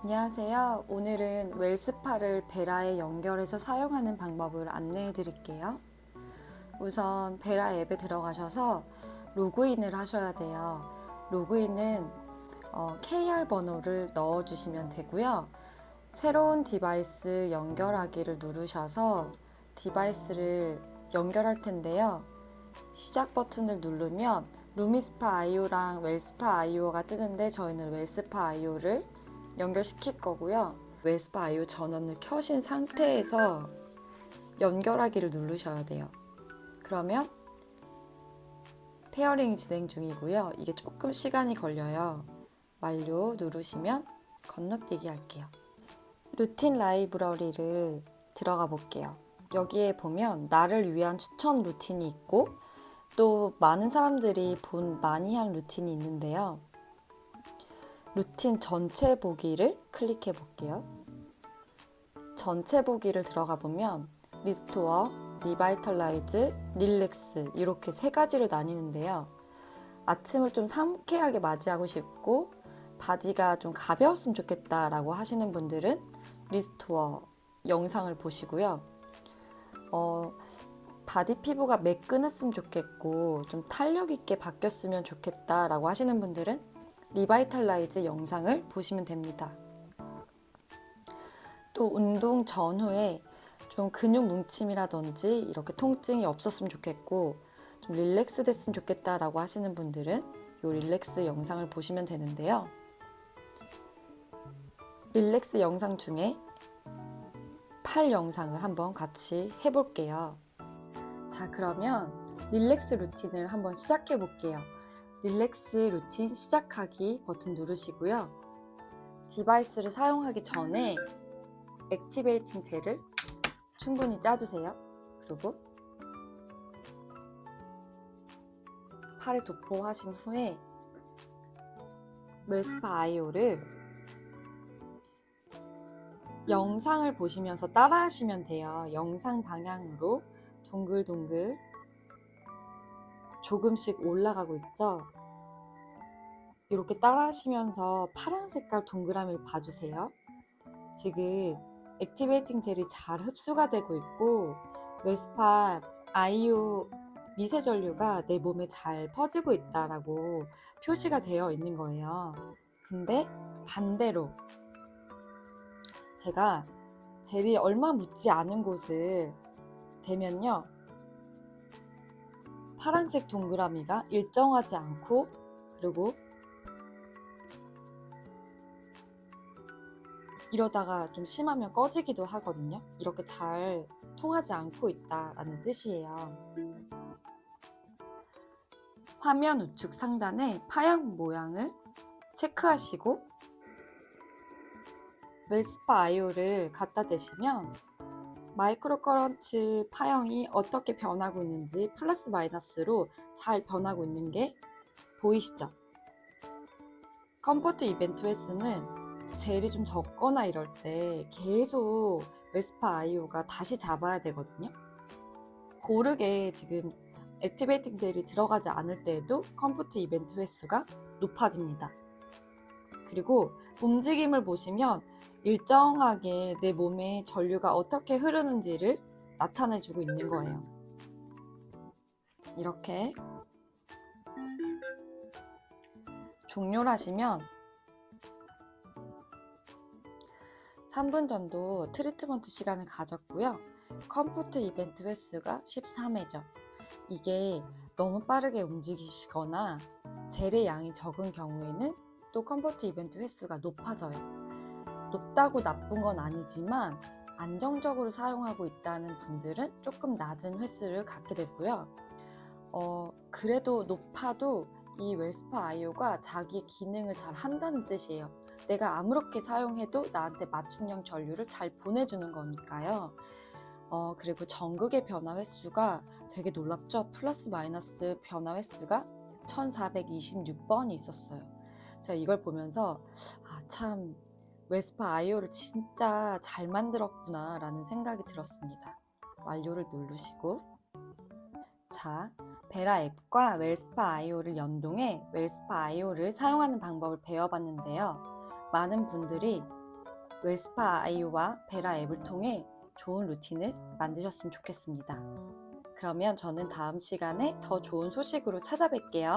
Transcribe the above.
안녕하세요. 오늘은 웰스파를 베라에 연결해서 사용하는 방법을 안내해 드릴게요. 우선 베라 앱에 들어가셔서 로그인을 하셔야 돼요. 로그인은 어, KR 번호를 넣어 주시면 되고요. 새로운 디바이스 연결하기를 누르셔서 디바이스를 연결할 텐데요. 시작 버튼을 누르면 루미스파 IO랑 웰스파 IO가 뜨는데 저희는 웰스파 IO를 연결시킬 거고요. 웰스파 IO 전원을 켜신 상태에서 연결하기를 누르셔야 돼요. 그러면 페어링이 진행 중이고요. 이게 조금 시간이 걸려요. 완료 누르시면 건너뛰기 할게요. 루틴 라이브러리를 들어가 볼게요. 여기에 보면 나를 위한 추천 루틴이 있고 또 많은 사람들이 본 많이 한 루틴이 있는데요. 루틴 전체 보기를 클릭해 볼게요. 전체 보기를 들어가 보면 리스토어, 리바이털라이즈, 릴렉스 이렇게 세 가지로 나뉘는데요. 아침을 좀 상쾌하게 맞이하고 싶고 바디가 좀 가벼웠으면 좋겠다라고 하시는 분들은 리스토어 영상을 보시고요. 어, 바디 피부가 매끈했으면 좋겠고 좀 탄력 있게 바뀌었으면 좋겠다라고 하시는 분들은 리바이탈라이즈 영상을 보시면 됩니다. 또 운동 전후에 좀 근육 뭉침이라든지 이렇게 통증이 없었으면 좋겠고 좀 릴렉스 됐으면 좋겠다라고 하시는 분들은 이 릴렉스 영상을 보시면 되는데요. 릴렉스 영상 중에 팔 영상을 한번 같이 해볼게요. 자, 그러면 릴렉스 루틴을 한번 시작해 볼게요. 릴렉스 루틴 시작하기 버튼 누르시고요. 디바이스를 사용하기 전에 액티베이팅 젤을 충분히 짜주세요. 그리고 팔에 도포하신 후에 멜스파 아이오를 영상을 보시면서 따라 하시면 돼요. 영상 방향으로 동글동글 조금씩 올라가고 있죠? 이렇게 따라 하시면서 파란 색깔 동그라미를 봐주세요. 지금 액티베이팅 젤이 잘 흡수가 되고 있고 웰스파 아이오 미세 전류가 내 몸에 잘 퍼지고 있다라고 표시가 되어 있는 거예요. 근데 반대로 제가 젤이 얼마 묻지 않은 곳을 대면요. 파란색 동그라미가 일정하지 않고 그리고 이러다가 좀 심하면 꺼지기도 하거든요. 이렇게 잘 통하지 않고 있다라는 뜻이에요. 화면 우측 상단에 파양 모양을 체크하시고 웰스파 아이오를 갖다 대시면 마이크로 커런트 파형이 어떻게 변하고 있는지 플러스 마이너스로 잘 변하고 있는 게 보이시죠? 컴포트 이벤트 횟수는 젤이 좀 적거나 이럴 때 계속 웨스파 아이오가 다시 잡아야 되거든요. 고르게 지금 액티베이팅 젤이 들어가지 않을 때에도 컴포트 이벤트 횟수가 높아집니다. 그리고 움직임을 보시면 일정하게 내 몸에 전류가 어떻게 흐르는지를 나타내주고 있는 거예요. 이렇게 종료를 하시면 3분 정도 트리트먼트 시간을 가졌고요. 컴포트 이벤트 횟수가 13회죠. 이게 너무 빠르게 움직이시거나 젤의 양이 적은 경우에는 또 컴포트 이벤트 횟수가 높아져요. 높다고 나쁜 건 아니지만 안정적으로 사용하고 있다는 분들은 조금 낮은 횟수를 갖게 되고요. 어, 그래도 높아도 이 웰스파 아이오가 자기 기능을 잘 한다는 뜻이에요. 내가 아무렇게 사용해도 나한테 맞춤형 전류를 잘 보내주는 거니까요. 어, 그리고 전극의 변화 횟수가 되게 놀랍죠? 플러스 마이너스 변화 횟수가 1426번이 있었어요. 제가 이걸 보면서, 아, 참, 웰스파 아이오를 진짜 잘 만들었구나 라는 생각이 들었습니다. 완료를 누르시고 자, 베라 앱과 웰스파 아이오를 연동해 웰스파 아이오를 사용하는 방법을 배워봤는데요. 많은 분들이 웰스파 아이유와 베라 앱을 통해 좋은 루틴을 만드셨으면 좋겠습니다. 그러면 저는 다음 시간에 더 좋은 소식으로 찾아뵐게요.